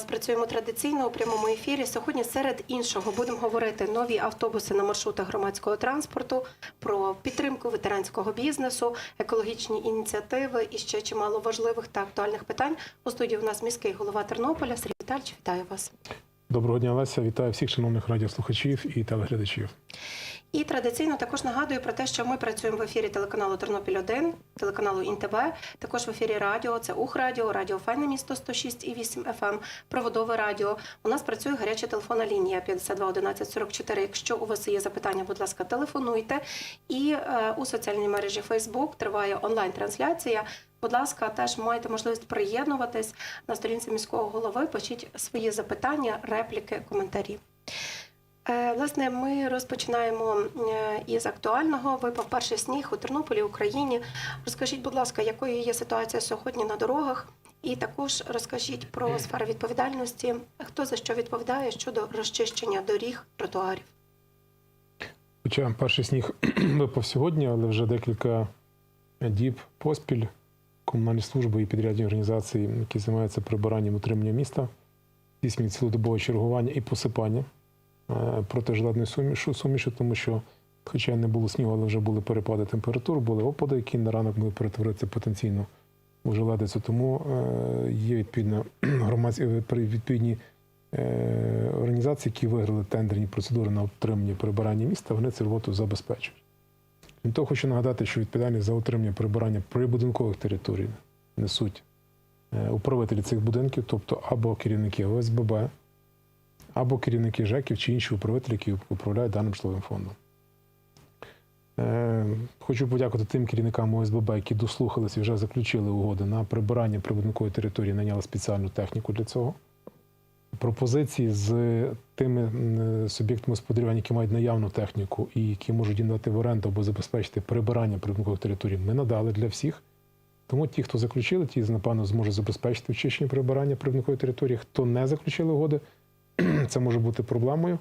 Вас. Працюємо традиційно у прямому ефірі. Сьогодні, серед іншого, будемо говорити нові автобуси на маршрутах громадського транспорту, про підтримку ветеранського бізнесу, екологічні ініціативи і ще чимало важливих та актуальних питань. У студії у нас міський голова Тернополя Сергій Віталійович. Вітаю вас. Доброго дня, Леся. Вітаю всіх шановних радіослухачів і телеглядачів. І традиційно також нагадую про те, що ми працюємо в ефірі телеканалу Тернопіль 1 телеканалу ІНТВ, також в ефірі радіо. Це Ух Радіо, Радіо Файне місто 106 і 8 FM, проводове радіо. У нас працює гаряча телефонна лінія 52 11 44. Якщо у вас є запитання, будь ласка, телефонуйте. І е, у соціальній мережі Facebook триває онлайн-трансляція. Будь ласка, теж маєте можливість приєднуватись на сторінці міського голови. Пишіть свої запитання, репліки, коментарі. Е, Власне, ми розпочинаємо е, із актуального. Випав перший сніг у Тернополі, Україні. Розкажіть, будь ласка, якою є ситуація сьогодні на дорогах? І також розкажіть про сферу відповідальності, хто за що відповідає щодо розчищення доріг, тротуарів. Хоча перший сніг випав сьогодні, але вже декілька діб поспіль комунальні служби і підрядні організації, які займаються прибиранням утримання міста, здійснюють цілодобове чергування і посипання е, протижеледної суміші, тому що, хоча не було снігу, але вже були перепади температур, були опади, які на ранок могли перетворитися потенційно у желедицю. Тому е, є відповідна громадські відповідні е, організації, які виграли тендерні процедури на утримання прибирання міста, вони цю роботу забезпечують. Крім того, хочу нагадати, що відповідальність за утримання прибирання прибудинкових територій несуть управителі цих будинків, тобто або керівники ОСББ, або керівники ЖЕКів чи інші управителі, які управляють даним житловим фондом. Е, Хочу подякувати тим керівникам ОСББ, які дослухалися і вже заключили угоди на прибирання прибудинкової території, наняли спеціальну техніку для цього. Пропозиції з тими суб'єктами господарювання, які мають наявну техніку і які можуть їм дати в оренду або забезпечити прибирання прибудинкових територій, ми надали для всіх. Тому ті, хто заключили, ті, напевно, зможуть забезпечити очищення прибирання прибудинкової території. Хто не заключили угоди, це може бути проблемою.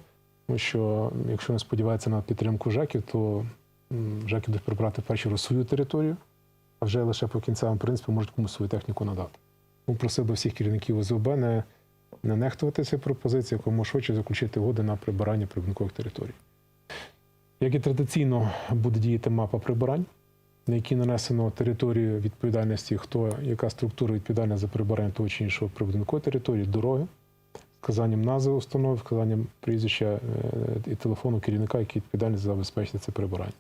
Тому що, якщо не сподівається на підтримку ЖЕКів, то ЖЕКи будуть прибрати першу чергу свою територію, а вже лише по кінцевому принципі можуть комусь свою техніку надати. Тому просив би всіх керівників ОЗОБ не, не нехтувати ці пропозиції, якому швидше заключити угоди на прибирання прибудинкових територій. Як і традиційно буде діяти мапа прибирань, на якій нанесено територію відповідальності, хто яка структура відповідальна за прибирання того чи іншого прибудинкової території, дороги, вказанням назви установи, вказанням прізвища е, і телефону керівника, який відповідальний за забезпечити це прибирання.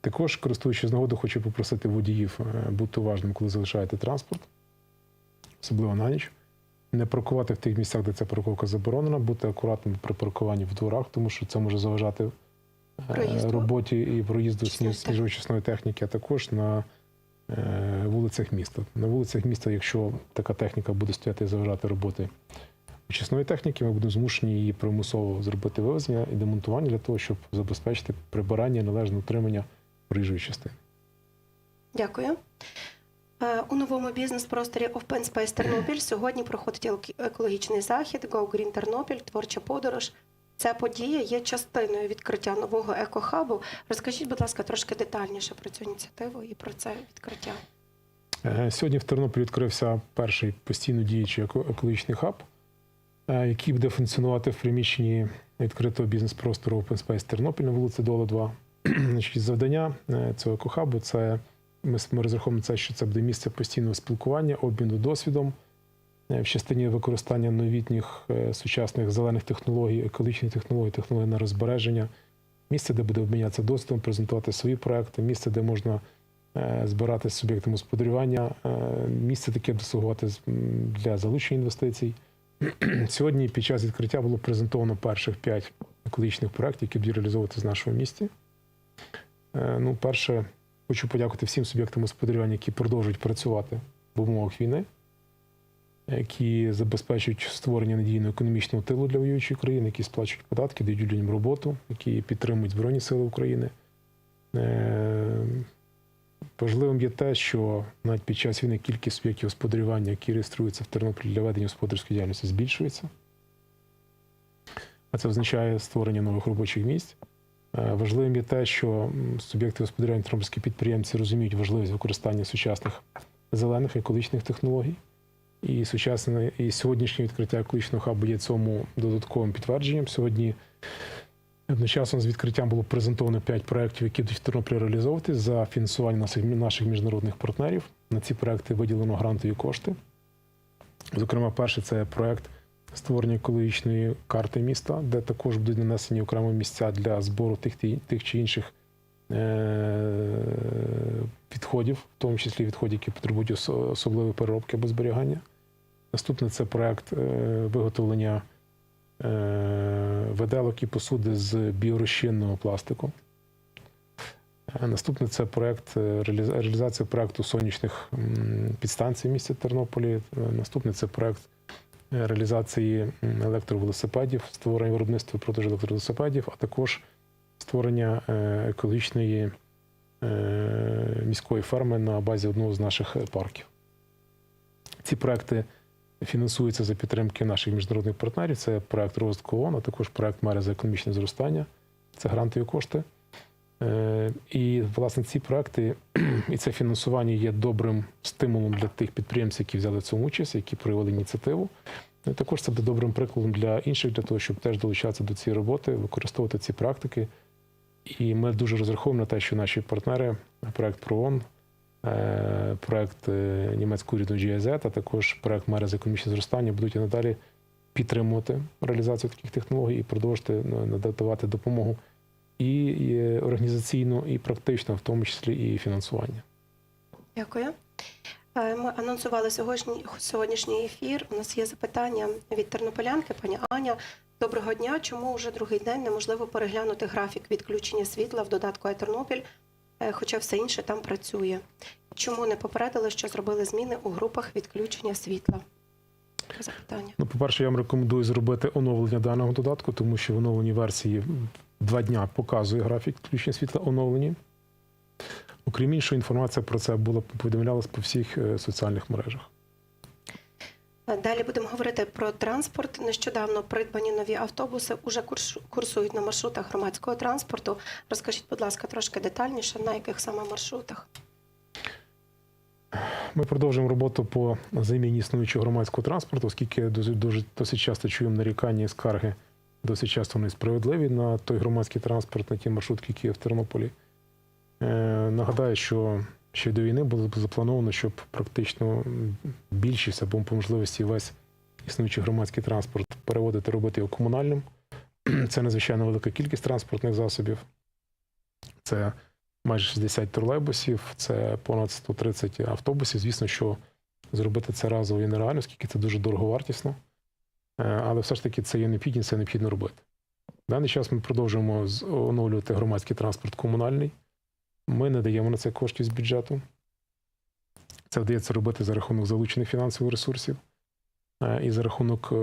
Також, користуючись нагодою, хочу попросити водіїв е, бути уважним, коли залишаєте транспорт, особливо на ніч. Не паркувати в тих місцях, де ця парковка заборонена, бути акуратним при паркуванні в дворах, тому що це може заважати е, Проїзду. роботі і проїзду Очисної сніг- сніжоочисної техніки, а також на вулицях міста. На вулицях міста, якщо така техніка буде стояти і заважати роботи очисної техніки, ми будемо змушені її примусово зробити вивезення і демонтування для того, щоб забезпечити прибирання і належне утримання проїжджої частини. Дякую. Е, У новому бізнес-просторі Open Space Тернопіль сьогодні проходить екологічний захід Go Green Тернопіль, творча подорож. Ця подія є частиною відкриття нового екохабу. Розкажіть, будь ласка, трошки детальніше про цю ініціативу і про це відкриття. Е, Сьогодні в Тернополі відкрився перший постійно діючий екологічний хаб, який буде функціонувати в приміщенні відкритого бізнес-простору Open Space Тернопіль на вулиці Дола 2. Значить, завдання е, цього екохабу це ми, ми розраховуємо це, що це буде місце постійного спілкування, обміну досвідом е, в частині використання новітніх е, сучасних зелених технологій, екологічних технологій, технологій на розбереження, місце, де буде обмінятися досвідом, презентувати свої проекти, місце, де можна е, збирати з суб'єктами господарювання, е, місце таке дослугувати для залучення інвестицій. Сьогодні під час відкриття було презентовано перших п'ять екологічних проєктів, які будуть реалізовуватися в нашому місті. Е, Ну, перше, хочу подякувати всім суб'єктам господарювання, які продовжують працювати в умовах війни, які забезпечують створення надійного економічного тилу для воюючої країни, які сплачують податки, дають людям роботу, які підтримують Збройні Сили України. Важливим є те, що навіть під час війни кількість суб'єктів господарювання, які реєструються в Тернополі для ведення господарської діяльності, збільшується. А це означає створення нових робочих місць. Е, Важливим є те, що суб'єкти господарювання тернопільські підприємці розуміють важливість використання сучасних зелених екологічних технологій. І сучасне і сьогоднішнє відкриття екологічного хабу є цьому додатковим підтвердженням. Сьогодні одночасно з відкриттям було презентовано 5 проєктів, які будуть в реалізовувати за фінансування наших, міжнародних партнерів. На ці проекти виділено грантові кошти. Зокрема, перший це проект створення екологічної карти міста, де також будуть нанесені окремо місця для збору тих, тих чи інших е- відходів, в тому числі відходів, які потребують особливої переробки або зберігання. Наступне це проект е, виготовлення виделок і посуди з біорозчинного пластику. Е, Наступне це проект е, реаліз- реалізація проекту сонячних підстанцій в місті Тернополі. Е, Наступне це проект е, реалізації електровелосипедів, створення виробництва і продажу електровелосипедів, а також створення е, екологічної е, міської ферми на базі одного з наших е, парків. Ці проекти фінансуються за підтримки наших міжнародних партнерів. Це проект розвитку ООН, а також проект мери за економічне зростання. Це грантові кошти. Е, І, власне, ці проекти і це фінансування є добрим стимулом для тих підприємців, які взяли в цьому участь, які проявили ініціативу. Ну, І також це буде добрим прикладом для інших, для того, щоб теж долучатися до цієї роботи, використовувати ці практики. І ми дуже розраховуємо на те, що наші партнери, проект ПРООН, проект е, німецького уряду GIZ, а також проект мера з економічне зростання будуть і надалі підтримувати реалізацію таких технологій і продовжити ну, надавати допомогу і, організаційно, і практично, в тому числі і фінансування. Дякую. Е, Ми анонсували сьогодні, сьогоднішній ефір. У нас є запитання від тернополянки, пані Аня. Доброго дня. Чому вже другий день неможливо переглянути графік відключення світла в додатку «Е-Тернопіль», хоча все інше там працює? Чому не попередили, що зробили зміни у групах відключення світла? Запитання. Ну, по-перше, я вам рекомендую зробити оновлення даного додатку, тому що в оновленій версії два дня показує графік відключення світла оновлені. Окрім іншого, інформація про це була повідомлялась по всіх е, соціальних мережах. Е, Далі будемо говорити про транспорт. Нещодавно придбані нові автобуси уже курс- курсують на маршрутах громадського транспорту. Розкажіть, будь ласка, трошки детальніше, на яких саме маршрутах? Ми продовжуємо роботу по заміні існуючого громадського транспорту, оскільки дуже досить часто чуємо нарікання і скарги, досить часто вони справедливі на той громадський транспорт, на ті маршрутки, які є в Тернополі. Е, нагадаю, що ще до війни було заплановано, щоб практично більшість або по можливості весь існуючий громадський транспорт переводити, робити його комунальним. Це надзвичайно велика кількість транспортних засобів. Це майже 60 тролейбусів, це понад 130 автобусів. Звісно, що зробити це разово є нереально, оскільки це дуже дороговартісно. Е, Але все ж таки це є необхідність, це необхідно робити. В даний час ми продовжуємо оновлювати громадський транспорт комунальний. Ми не даємо на це коштів з бюджету. Це вдається робити за рахунок залучених фінансових ресурсів е, і за рахунок е,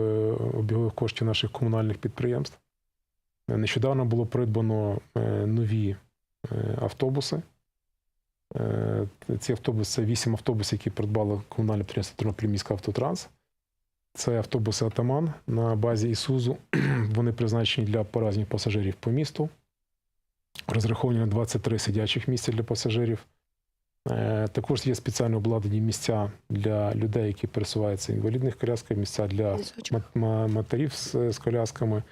обігових коштів наших комунальних підприємств. Е, Нещодавно було придбано нові автобуси. Ці автобуси це вісім автобусів, які придбало комунальне підприємство Тернопіль міська автотранс. Це автобуси Атаман на базі Ісузу. Вони призначені для перевезення пасажирів по місту. Розраховані на 23 сидячих місця для пасажирів. Е, Також є спеціально обладнані місця для людей, які пересуваються інвалідних колясках, місця для матерів з, з колясками.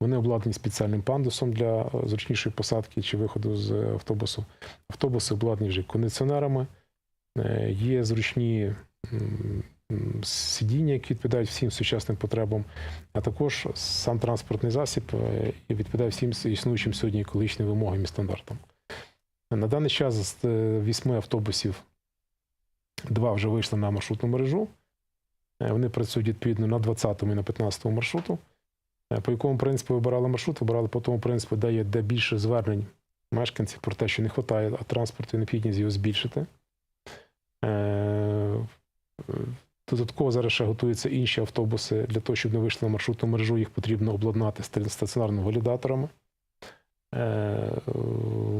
Вони обладнані спеціальним пандусом для е, зручнішої посадки чи виходу з автобусу. Автобуси обладнані вже кондиціонерами. Е, Є зручні сидіння, які відповідають всім сучасним потребам, а також сам транспортний засіб е, і відповідає всім існуючим сьогодні екологічним вимогам і стандартам. На даний час з е, вісьми автобусів два вже вийшли на маршрутну мережу. Е, Вони працюють відповідно на 20-му і на 15-му маршруту. По якому принципу вибирали маршрут? Вибирали по тому принципу, де є де більше звернень мешканців про те, що не вистачає транспорту і необхідність його збільшити. Додатково зараз ще готуються інші автобуси для того, щоб не вийшли на маршрутну мережу, їх потрібно обладнати стаціонарними валідаторами. Е,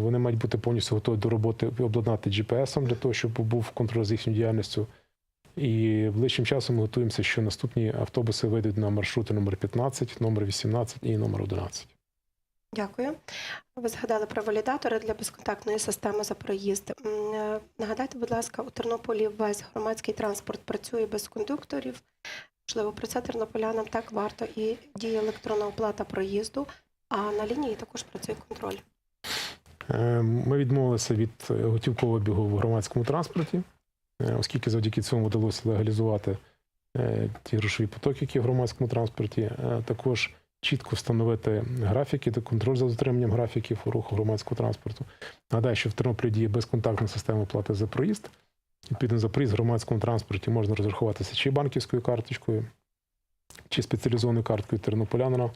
Вони мають бути повністю готові до роботи обладнати GPS-ом для того, щоб був контроль за їхньою діяльністю. І ближчим часом ми готуємося, що наступні автобуси вийдуть на маршрути номер 15, номер 18 і номер 11. Дякую. Ви згадали про валідатори для безконтактної системи за проїзд. Е, Нагадайте, будь ласка, у Тернополі весь громадський транспорт працює без кондукторів. Можливо, про це тернополянам так варто і діє електронна оплата проїзду, а на лінії також працює контроль. Е, Ми відмовилися від е, готівкового бігу в громадському транспорті, оскільки завдяки цьому вдалося легалізувати ті грошові потоки, які в громадському транспорті. Також чітко встановити графіки контроль за дотриманням графіків руху громадського транспорту. Нагадаю, що в Тернополі діє безконтактна система оплати за проїзд. Відповідно, за проїзд в громадському транспорті можна розрахуватися чи банківською карточкою, чи спеціалізованою карткою тернополянина,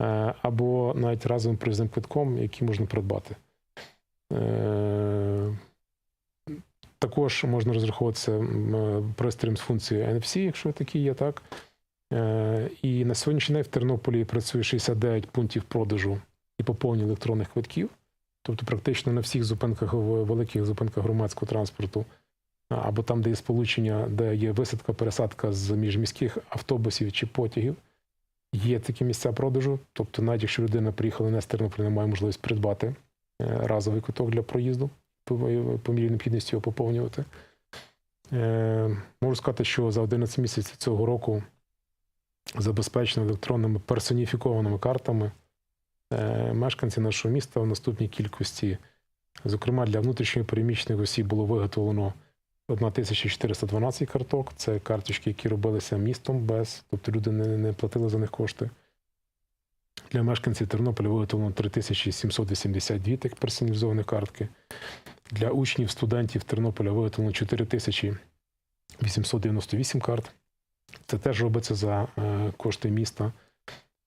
е, або навіть разовим проїзним квитком, який можна придбати. Е, Також можна розраховуватися е, пристроєм з функцією NFC, якщо такі є, так. Е, І на сьогоднішній день в Тернополі працює 69 пунктів продажу і поповнення електронних квитків. Тобто, практично на всіх зупинках, великих зупинках громадського транспорту, або там, де є сполучення, де є висадка, пересадка з міжміських автобусів чи потягів, є такі місця продажу. Тобто, навіть якщо людина приїхала не з Тернополя, не має можливість придбати е, разовий квиток для проїзду, по, по мірі необхідності його поповнювати. Е, можу сказати, що за 11 місяців цього року забезпечено електронними персоніфікованими картами е, мешканці нашого міста в наступній кількості. Зокрема, для внутрішньо переміщених осіб було виготовлено 1412 карток. Це карточки, які робилися містом без, тобто люди не, не платили за них кошти. Для мешканців Тернополя виготовлено 3782 тих персоналізованих картки. Для учнів, студентів Тернополя виготовлено 4898 карт. Це теж робиться за е, кошти міста.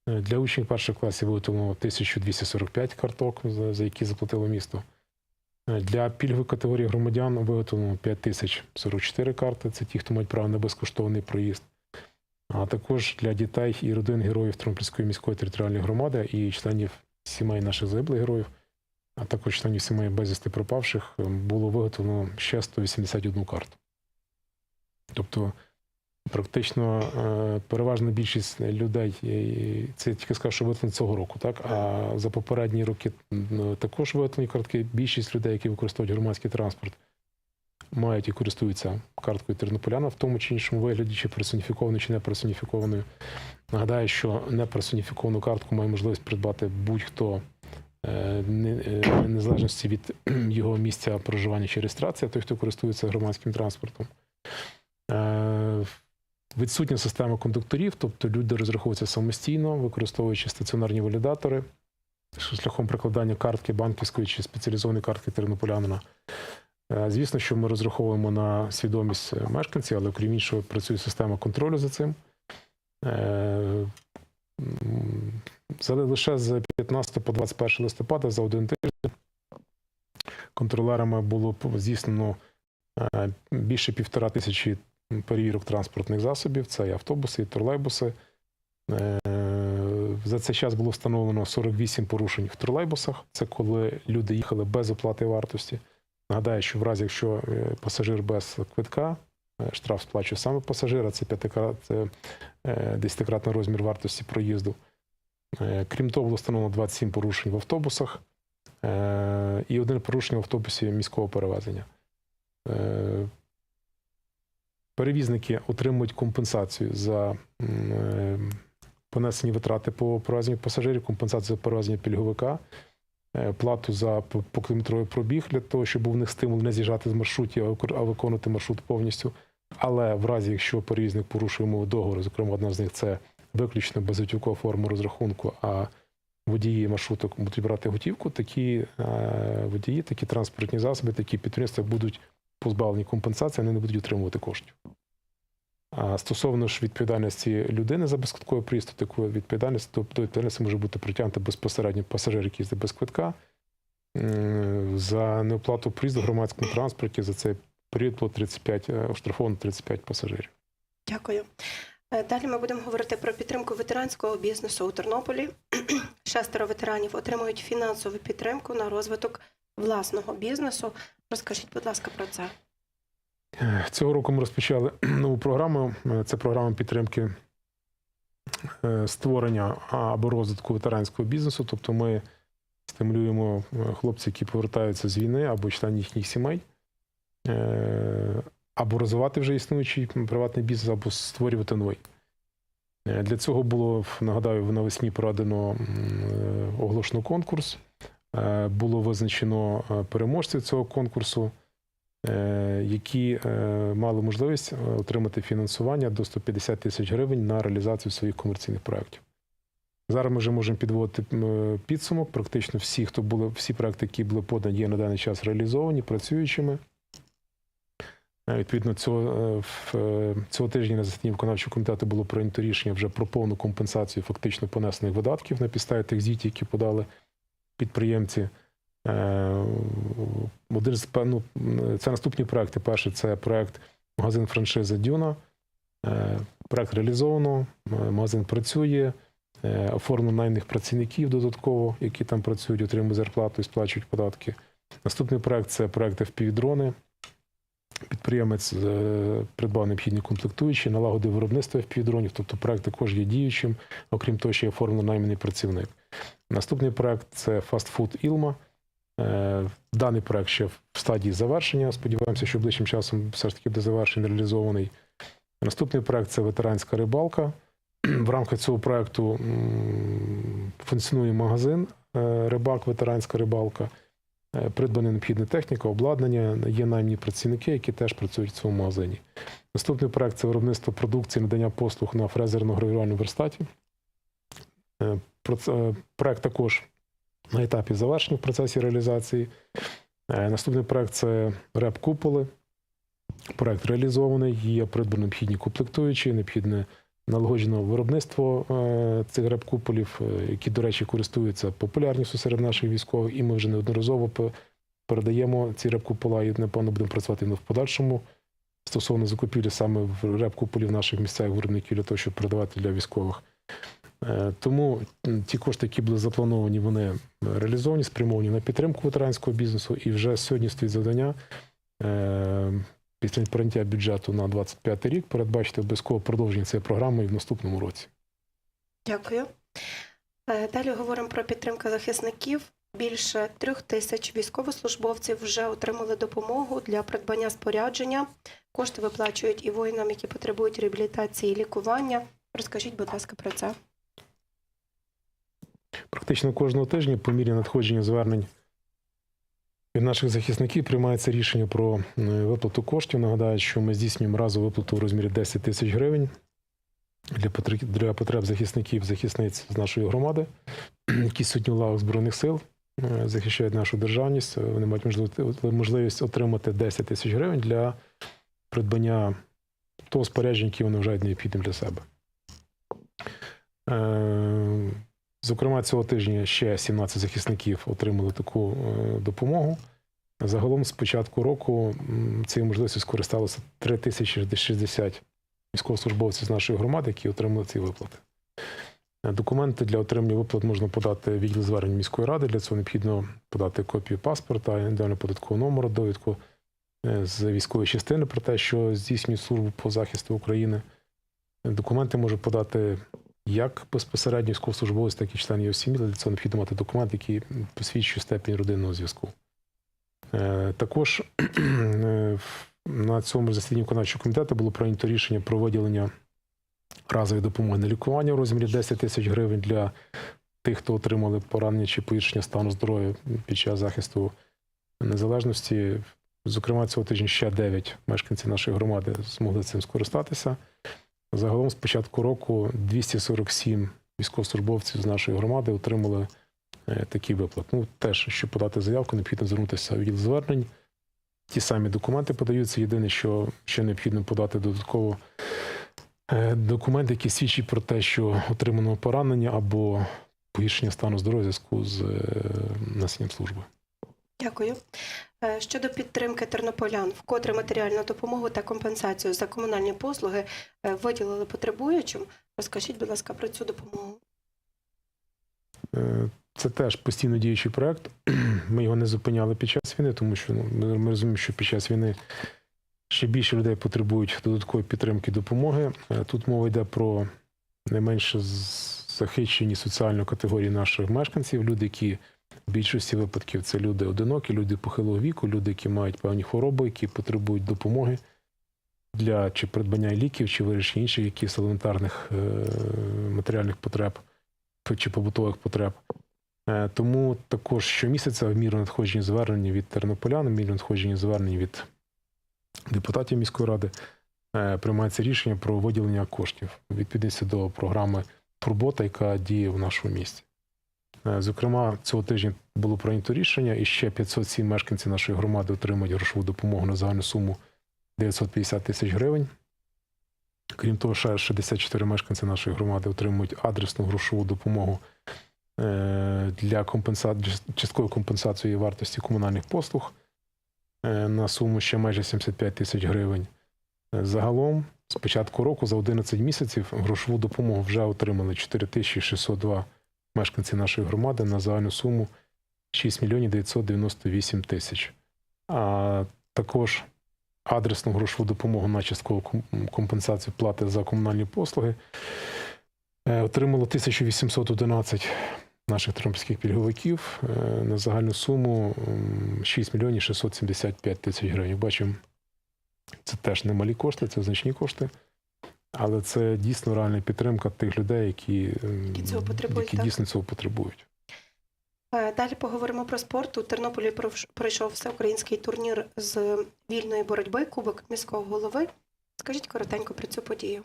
Е, Для учнів перших класів виготовлено 1245 карток, за, які заплатило місто. Е, Для пільгової категорії громадян виготовлено 5044 карти. Це ті, хто мають право на безкоштовний проїзд. А також для дітей і родин героїв Тернопільської міської територіальної громади і членів сімей наших загиблих героїв, а також членів сімей безвісти пропавших, було виготовлено ще 181 карту. Тобто, практично е, переважна більшість людей, е, це я тільки скажу, що виготовлено цього року, так? А за попередні роки також виготовлені картки. Більшість людей, які використовують громадський транспорт, мають і користуються карткою тернополяна в тому чи іншому вигляді, чи персоніфікованою, чи не персоніфікованою. Нагадаю, що неперсоніфіковану картку має можливість придбати будь-хто е, не- е, незалежності від його місця проживання чи реєстрації, той, хто користується громадським транспортом. Відсутня система кондукторів, тобто люди розраховуються самостійно, використовуючи стаціонарні валідатори шляхом прикладання картки банківської чи спеціалізованої картки тернополянина. Е, Звісно, що ми розраховуємо на свідомість е, мешканців, але окрім іншого працює система контролю за цим. Е, лише з 15 по 21 листопада за один тиждень контролерами було здійснено більше півтора тисячі перевірок транспортних засобів. Це і автобуси, і тролейбуси. Е, За цей час було встановлено 48 порушень в тролейбусах. Це коли люди їхали без оплати вартості. Нагадаю, що в разі, якщо е, пасажир без квитка, е, штраф сплачує саме пасажир, а це десятикратний розмір вартості проїзду. Крім того, було встановлено 27 порушень в автобусах і один порушення в автобусі міського перевезення. Перевізники отримують компенсацію за е, понесені витрати по перевезенню пасажирів, компенсацію за перевезення пільговика, е, плату за по- покілометровий пробіг для того, щоб був них стимул не з'їжджати з маршрутів, а виконувати маршрут повністю. Але в разі, якщо перевізник порушує умови договору, зокрема, одна з них це виключно безготівкова форма розрахунку, а водії маршруток будуть брати готівку, такі е, водії, такі транспортні засоби, такі підприємства будуть позбавлені компенсації, вони не будуть отримувати коштів. А стосовно ж відповідальності людини за безквитковий то таку відповідальність, то до відповідальності може бути притягнути безпосередньо пасажир, який їздить без квитка. За неоплату проїзду в громадському транспорті за цей період було 35, е, оштрафовано 35 пасажирів. Дякую. Е, Далі ми будемо говорити про підтримку ветеранського бізнесу у Тернополі. Шестеро ветеранів отримують фінансову підтримку на розвиток власного бізнесу. Розкажіть, будь ласка, про це. Цього року ми розпочали нову програму. Це програма підтримки е, створення або розвитку ветеранського бізнесу. Тобто ми стимулюємо е, хлопців, які повертаються з війни або членів їхніх сімей, е, або розвивати вже існуючий приватний бізнес, або створювати новий. Для цього було, нагадаю, навесні проведено оголошено конкурс. Е, Було визначено е, переможців цього конкурсу, е, які мали можливість отримати фінансування до 150 тисяч гривень на реалізацію своїх комерційних проєктів. Зараз ми вже можемо підводити підсумок. Практично всі, хто були, всі проекти, які були подані, є на даний час реалізовані, працюючими. Відповідно, цього, цього тижня на засіданні виконавчого комітету було прийнято рішення вже про повну компенсацію фактично понесених видатків на підставі тих звітів, які подали підприємці. Е, Один з певно, це наступні проекти. Перший це проект магазин франшизи Дюна. Е, Проект реалізовано, магазин працює, е, оформлено найних працівників додатково, які там працюють, отримують зарплату і сплачують податки. Наступний проект це проект FPV-дрони. Підприємець придбав необхідні комплектуючі, налагодив виробництво FPV-дронів, тобто проект також є діючим, окрім того, що є оформлено найманий працівник. Наступний проект це фастфуд Ілма. Е, Даний проект ще в стадії завершення. Сподіваємося, що ближчим часом все ж таки буде завершений, реалізований. Наступний проект це ветеранська рибалка. В рамках цього проекту функціонує магазин е, рибак, ветеранська рибалка. Е, Придбана необхідна техніка, обладнання, є наймні працівники, які теж працюють в цьому магазині. Наступний проект це виробництво продукції, надання послуг на фрезерно-гравірувальному верстаті. Е, е, Проект також на етапі завершення в процесі реалізації. Е, Наступний проект це реп куполи. Проект реалізований, є придбані необхідні комплектуючі, необхідне налагоджене виробництво цих реп куполів, е, які, до речі, користуються популярністю серед наших військових, і ми вже неодноразово передаємо ці реп купола і, напевно, будемо працювати в подальшому стосовно закупівлі саме в реп куполів наших місцевих виробників для того, щоб продавати для військових. Е, Тому ті кошти, які були заплановані, вони е, реалізовані, спрямовані на підтримку ветеранського бізнесу. І вже сьогодні стоїть завдання е, після прийняття бюджету на 25 рік передбачити обов'язково продовження цієї програми і в наступному році. Дякую. Далі говоримо про підтримку захисників. Більше трьох тисяч військовослужбовців вже отримали допомогу для придбання спорядження. Кошти виплачують і воїнам, які потребують реабілітації і лікування. Розкажіть, будь ласка, про це. Практично кожного тижня, по мірі надходження звернень від наших захисників, приймається рішення про е, виплату коштів. Нагадаю, що ми здійснюємо разову виплату в розмірі 10 тисяч гривень для потреб, захисників, захисниць з нашої громади, які сьогодні в лавах Збройних сил е, захищають нашу державність. Е, Вони мають можливість отримати 10 тисяч гривень для придбання того спорядження, яке вони вважають необхідним для себе. Зокрема, цього тижня ще 17 захисників отримали таку е, допомогу. Загалом з початку року цією можливістю скористалося 3060 військовослужбовців з нашої громади, які отримали ці виплати. Е, Документи для отримання виплат можна подати в відділ звернень міської ради. Для цього необхідно подати копію паспорта, індивідуального податкового номеру, довідку е, з військової частини про те, що здійснюють службу по захисту України. Документи може подати як безпосередньо військовослужбовець, так і член його сім'ї. Для цього необхідно мати документ, який посвідчує степінь родинного зв'язку. Е, Також е, на цьому засіданні виконавчого комітету було прийнято рішення про виділення разової допомоги на лікування в розмірі 10 тисяч гривень для тих, хто отримали поранення чи погіршення стану здоров'я під час захисту незалежності. Зокрема, цього тижня ще 9 мешканців нашої громади змогли цим скористатися. Загалом з початку року 247 військовослужбовців з нашої громади отримали е, такі виплати. Ну, теж, щоб подати заявку, необхідно звернутися в відділ звернень. Ті самі документи подаються. Єдине, що ще необхідно подати додатково е, документ, який свідчить про те, що отримано поранення або погіршення стану здоров'я зв'язку з е, служби. Дякую. Е, Щодо підтримки тернополян, вкотре матеріальну допомогу та компенсацію за комунальні послуги е, виділили потребуючим. Розкажіть, будь ласка, про цю допомогу. Е, Це теж постійно діючий проект. Ми його не зупиняли під час війни, тому що ну, ми, розуміємо, що під час війни ще більше людей потребують додаткової підтримки допомоги. Тут мова йде про найменше захищені соціально категорії наших мешканців, люди, які в більшості випадків це люди одинокі, люди похилого віку, люди, які мають певні хвороби, які потребують допомоги для чи придбання ліків, чи вирішення інших якихось елементарних е, матеріальних потреб чи побутових потреб. Е, Тому також щомісяця в міру надходження звернень від тернополян, в міру надходження звернень від депутатів міської ради е, приймається рішення про виділення коштів відповідності до програми Турбота, яка діє в нашому місті. Е, Зокрема, цього тижня було прийнято рішення, і ще 507 мешканців нашої громади отримують грошову допомогу на загальну суму 950 тисяч гривень. Крім того, ще 64 мешканці нашої громади отримують адресну грошову допомогу е, для компенса... часткової компенсації вартості комунальних послуг е, на суму ще майже 75 тисяч гривень. Загалом, з початку року, за 11 місяців, грошову допомогу вже отримали 4602 мешканці нашої громади на загальну суму 6 мільйонів 998 тисяч. А також адресну грошову допомогу на часткову компенсацію плати за комунальні послуги е, отримало 1811 наших тернопільських пільговиків е, на загальну суму 6 мільйонів 675 тисяч гривень. Бачимо, це теж немалі кошти, це значні кошти. Але це дійсно реальна підтримка тих людей, які, ем, Які цього потребують, які так? дійсно цього потребують. Е, Далі поговоримо про спорт. У Тернополі пройшов всеукраїнський турнір з вільної боротьби, Кубок міського голови. Скажіть коротенько про цю подію.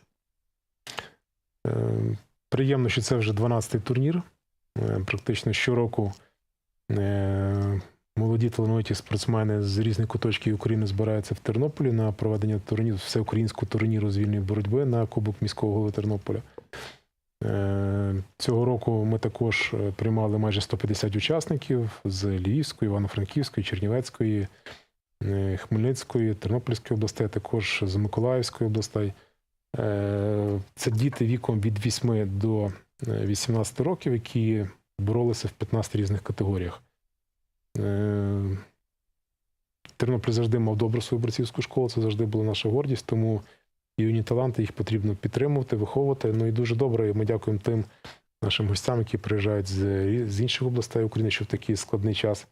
Е, Приємно, що це вже 12-й турнір. Е, Практично щороку е, молоді талановиті спортсмени з різних куточків України збираються в Тернополі на проведення турніру, всеукраїнського турніру з вільної боротьби на Кубок міського голови Тернополя. Е, Цього року ми також е, приймали майже 150 учасників з Львівської, Івано-Франківської, Чернівецької, е, Хмельницької, Тернопільської областей, також з Миколаївської областей. Це діти віком від 8 до е, 18 років, які боролися в 15 різних категоріях. Е, Тернопіль завжди мав добру свою борцівську школу, це завжди була наша гордість, тому юні таланти їх потрібно підтримувати, виховувати. Ну і дуже добре. Ми дякуємо тим нашим гостям, які приїжджають з, інших областей України, що в такий складний час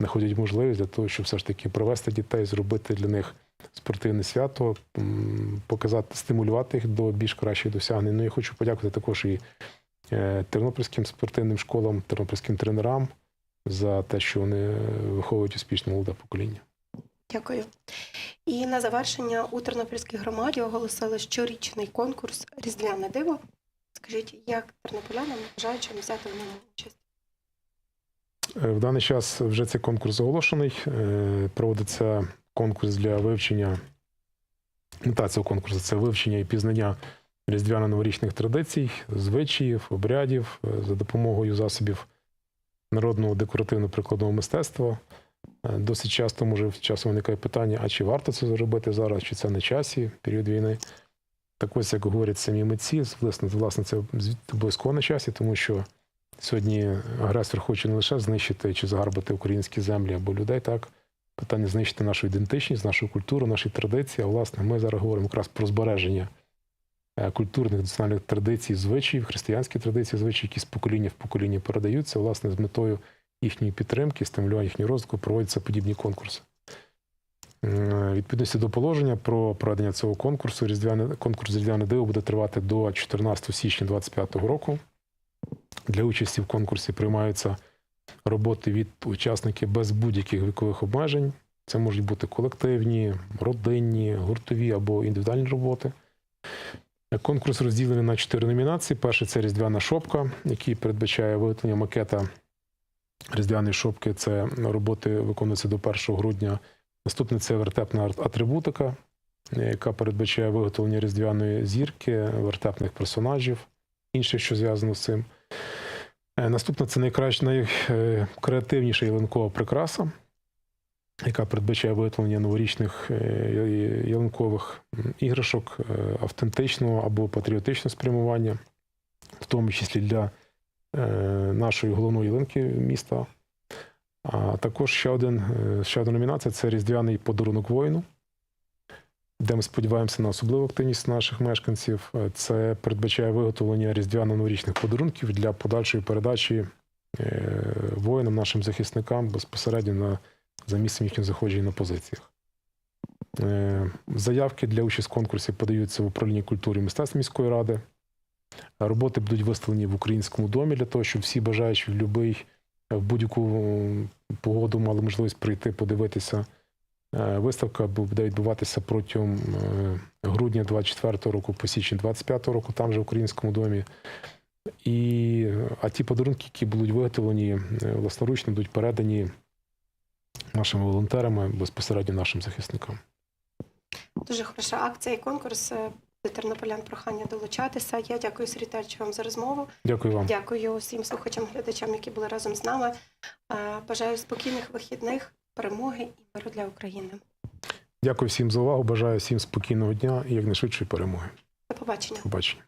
знаходять можливість для того, щоб все ж таки провести дітей, зробити для них спортивне свято, показати, стимулювати їх до більш кращих досягнень. Ну я хочу подякувати також і е, тернопільським спортивним школам, тернопільським тренерам за те, що вони виховують успішне молоде покоління. Дякую. І на завершення у Тернопільській громаді оголосили щорічний конкурс Різдвяне диво. Скажіть, як тернополянам бажаючим взяти в ньому участь? Е, В даний час вже цей конкурс оголошений. Е, Проводиться конкурс для вивчення. Мета цього конкурсу це вивчення і пізнання різдвяно-новорічних традицій, звичаїв, обрядів е, за допомогою засобів народного декоративно-прикладного мистецтва. Е, Досить часто може часом виникає питання: а чи варто це зробити зараз, чи це на часі, період війни. Так ось, як говорять самі митці, власне, власне, це обов'язково на часі, тому що Сьогодні агресор хоче не лише знищити чи загарбати українські землі або людей, так питання знищити нашу ідентичність, нашу культуру, наші традиції. А власне, ми зараз говоримо якраз про збереження культурних національних традицій, звичаїв, християнські традиції, звичаї, які з покоління в покоління передаються, власне, з метою їхньої підтримки, стимулювання їхнього розвитку, проводяться подібні конкурси. Е, Відповідності до положення про проведення цього конкурсу, різдвяне конкурс Різдвяне диво буде тривати до 14 січня 2025 року. Для участі в конкурсі приймаються роботи від учасників без будь-яких вікових обмежень. Це можуть бути колективні, родинні, гуртові або індивідуальні роботи. Конкурс розділений на чотири номінації. Перший це Різдвяна шопка, який передбачає виготовлення макета Різдвяної шопки. Це роботи виконуються до 1 грудня. Наступне це вертепна атрибутика, яка передбачає виготовлення різдвяної зірки, вертепних персонажів, інше, що зв'язано з цим. Е, Наступна це найкраща, найкреативніша ялинкова прикраса, яка передбачає виготовлення новорічних е, ялинкових іграшок е, автентичного або патріотичного спрямування, в тому числі для е, нашої головної ялинки міста. А також ще, один, ще одна номінація це Різдвяний подарунок воїну. де ми сподіваємося на особливу активність наших мешканців. Це передбачає виготовлення різдвяно-новорічних подарунків для подальшої передачі воїнам, нашим захисникам безпосередньо на, за місцем їхнього заходження на позиціях. Е, Заявки для участі в конкурсі подаються в управлінні культури і мистецтв міської ради. Роботи будуть виставлені в українському домі для того, щоб всі бажаючі в будь-який в будь-яку погоду мали можливість прийти подивитися. Е, Виставка буде відбуватися протягом е, грудня 24-го року по січень 25 року, там же в українському домі. І, е, а ті подарунки, які будуть виготовлені е, власноручно, будуть передані нашими волонтерами безпосередньо нашим захисникам. Дуже хороша акція і конкурс. Е, тернополян прохання долучатися. Я дякую Сергій вам за розмову. Дякую вам. Дякую всім слухачам, глядачам, які були разом з нами. Е, Бажаю спокійних вихідних, перемоги і миру для України. Дякую всім за увагу. Бажаю всім спокійного дня і якнайшвидшої перемоги. До побачення. Побачення.